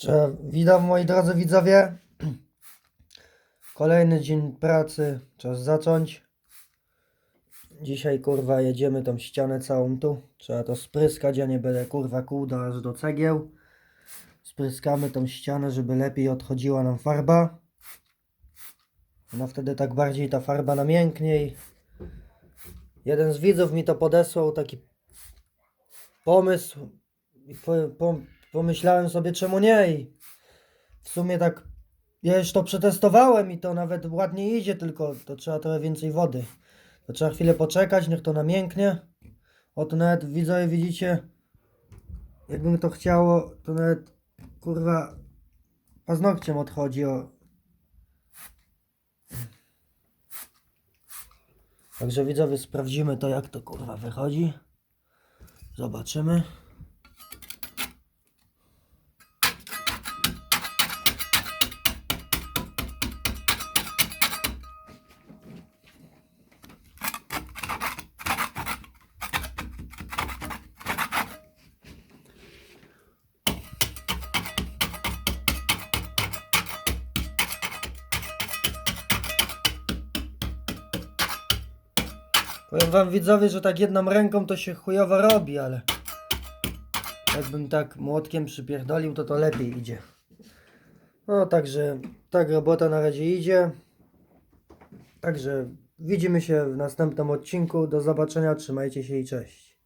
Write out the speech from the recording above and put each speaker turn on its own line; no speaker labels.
Cze- Witam moi drodzy widzowie. Kolejny dzień pracy. Czas zacząć. Dzisiaj kurwa jedziemy tą ścianę całą tu. Trzeba to spryskać, ja nie będę kurwa kłuda aż do cegieł. Spryskamy tą ścianę, żeby lepiej odchodziła nam farba. No wtedy tak bardziej ta farba namiękniej. Jeden z widzów mi to podesłał, taki pomysł. Po, po, pomyślałem sobie, czemu nie? I w sumie tak, ja już to przetestowałem i to nawet ładnie idzie, tylko to trzeba trochę więcej wody. To trzeba chwilę poczekać, niech to namięknie. Oto nawet widzowie widzicie, jakbym to chciało, to nawet kurwa paznokciem odchodzi o. Także widzowie sprawdzimy to jak to kurwa wychodzi. Zobaczymy. Powiem wam widzowie, że tak jedną ręką to się chujowo robi, ale jakbym tak młotkiem przypierdolił, to to lepiej idzie. No także tak robota na razie idzie. Także widzimy się w następnym odcinku. Do zobaczenia, trzymajcie się i cześć.